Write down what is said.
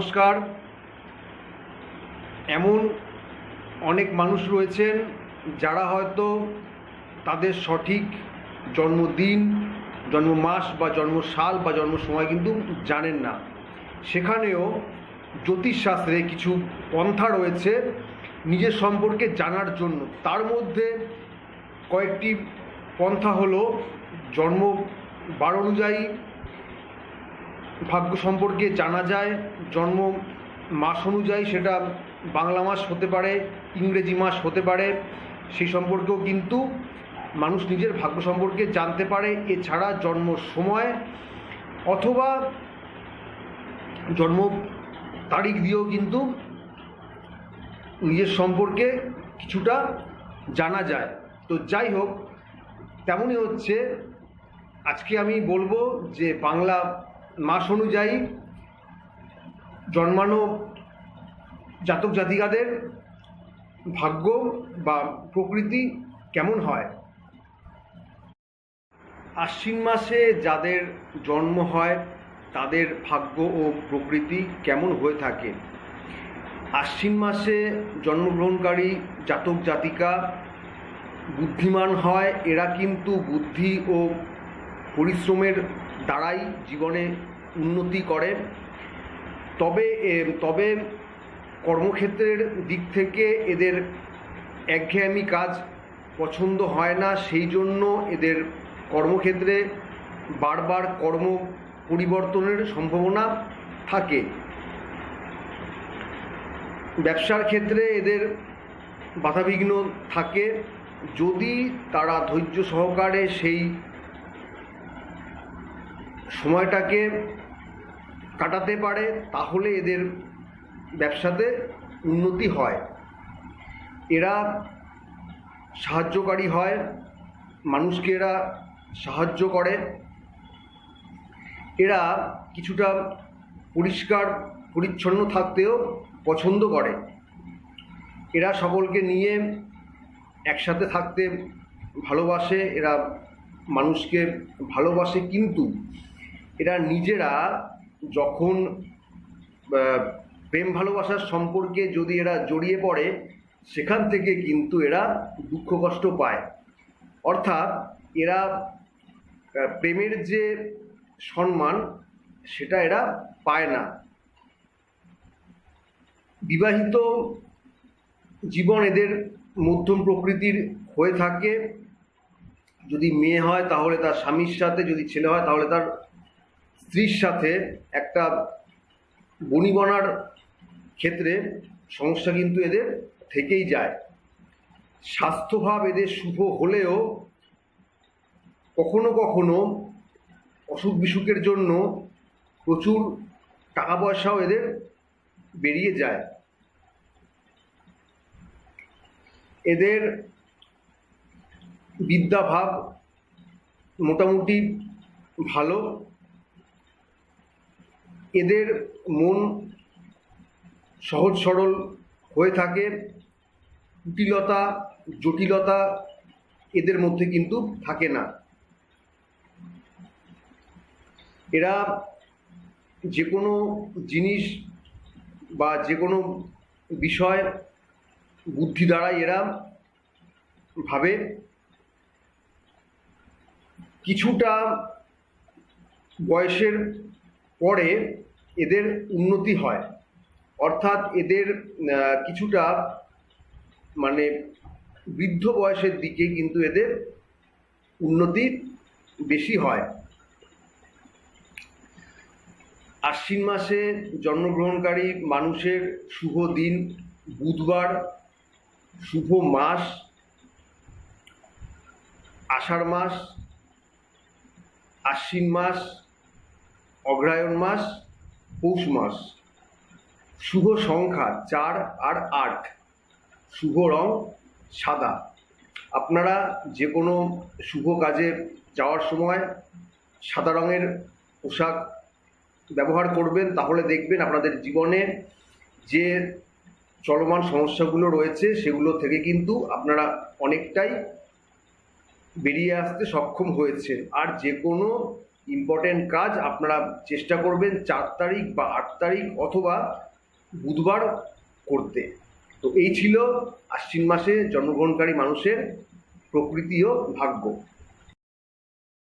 নমস্কার। এমন অনেক মানুষ রয়েছেন যারা হয়তো তাদের সঠিক জন্মদিন জন্ম মাস বা জন্ম সাল বা জন্ম সময় কিন্তু জানেন না। সেখানেও জ্যোতিষশাস্ত্রে কিছু পন্থা রয়েছে নিজের সম্পর্কে জানার জন্য। তার মধ্যে কয়েকটি পন্থা হলো, জন্ম বার অনুযায়ী ভাগ্য সম্পর্কে জানা যায়, জন্ম মাস অনুযায়ী সেটা বাংলা মাস হতে পারে, ইংরেজি মাস হতে পারে, সেই সম্পর্কেও কিন্তু মানুষ নিজের ভাগ্য সম্পর্কে জানতে পারে, এছাড়া জন্ম সময় অথবা জন্ম তারিখ দিয়েও কিন্তু নিজের সম্পর্কে কিছুটা জানা যায়। তো যাই হোক, তেমনই হচ্ছে, আজকে আমি বলব যে বাংলা মাস অনুযায়ী জন্মানো জাতক জাতিকাদের ভাগ্য বা প্রকৃতি কেমন হয়? আশ্বিন মাসে যাদের জন্ম হয়, তাদের ভাগ্য ও প্রকৃতি কেমন হয়ে থাকে? আশ্বিন মাসে জন্মগ্রহণকারী জাতক জাতিকা বুদ্ধিমান হয়, এরা কিন্তু বুদ্ধি ও পরিশ্রমের দ্বারাই জীবনে উন্নতি করে তবে তবে কর্মক্ষেত্রের দিক থেকে এদের একঘেয়েমি কাজ পছন্দ হয় না, সেই জন্য এদের কর্মক্ষেত্রে বারবার কর্ম পরিবর্তনের সম্ভাবনা থাকে। ব্যবসার ক্ষেত্রে এদের বাধাবিঘ্ন থাকে। যদি তারা ধৈর্য সহকারে সেই সময়টাকে কাটাতে পারে, তাহলে এদের ব্যবসাতে উন্নতি হয়। এরা সাহায্যকারী হয়, মানুষকে এরা সাহায্য করে। এরা কিছুটা পরিষ্কার, পরিচ্ছন্ন থাকতেও পছন্দ করে। এরা সকলকে নিয়ে একসাথে থাকতে ভালোবাসে, এরা মানুষকে ভালোবাসে কিন্তু এরা নিজেরা যখন প্রেম ভালোবাসার সম্পর্কে যদি এরা জড়িয়ে পড়ে, সেখান থেকে কিন্তু এরা দুঃখ কষ্ট পায়। অর্থাৎ এরা প্রেমের যে সম্মান, সেটা এরা পায় না। বিবাহিত জীবন এদের মধ্যম প্রকৃতির হয়ে থাকে। যদি মেয়ে হয় তাহলে তার স্বামীর সাথে, যদি ছেলে হয় তাহলে তার স্ত্রীর সাথে একটা বনিবনার ক্ষেত্রে সমস্যা কিন্তু এদের থেকেই যায়। স্বাস্থ্যভাব এদের শুভ হলেও কখনো কখনো অসুখ বিসুখের জন্য প্রচুর টাকা পয়সাও এদের বেরিয়ে যায়। এদের বিদ্যাভাব মোটামুটি ভালো। এদের মন সহজ সরল হয়ে থাকে, কুটিলতা, জটিলতা এদের মধ্যে কিন্তু থাকে না। এরা যে কোনো জিনিস বা যে কোনো বিষয়, বুদ্ধি দ্বারাই এরা ভাবে। কিছুটা বয়সের পরে এদের উন্নতি হয়। অর্থাৎ এদের কিছুটা মানে বৃদ্ধ বয়সের দিকে কিন্তু এদের উন্নতি বেশি হয়। আশ্বিন মাসে জন্মগ্রহণকারী মানুষের শুভ দিন বুধবার, শুভ মাস, আষাঢ় মাস, আশ্বিন মাস অগ্রায়ণ মাস, পৌষ মাস। শুভ সংখ্যা চার আর আট। শুভ রং সাদা। আপনারা যে কোনো শুভ কাজে যাওয়ার সময় সাদা রঙের পোশাক ব্যবহার করবেন, তাহলে দেখবেন আপনাদের জীবনে যে চলমান সমস্যাগুলো রয়েছে, সেগুলো থেকে কিন্তু আপনারা অনেকটাই বেরিয়ে আসতে সক্ষম হয়েছে আর যে কোনো ইম্পর্টেন্ট কাজ, আপনারা চেষ্টা করবেন চার তারিখ বা আট তারিখ অথবা বুধবার করতে। তো এই ছিল আশ্বিন মাসে জন্মগ্রহণকারী মানুষের প্রকৃতি ও ভাগ্য।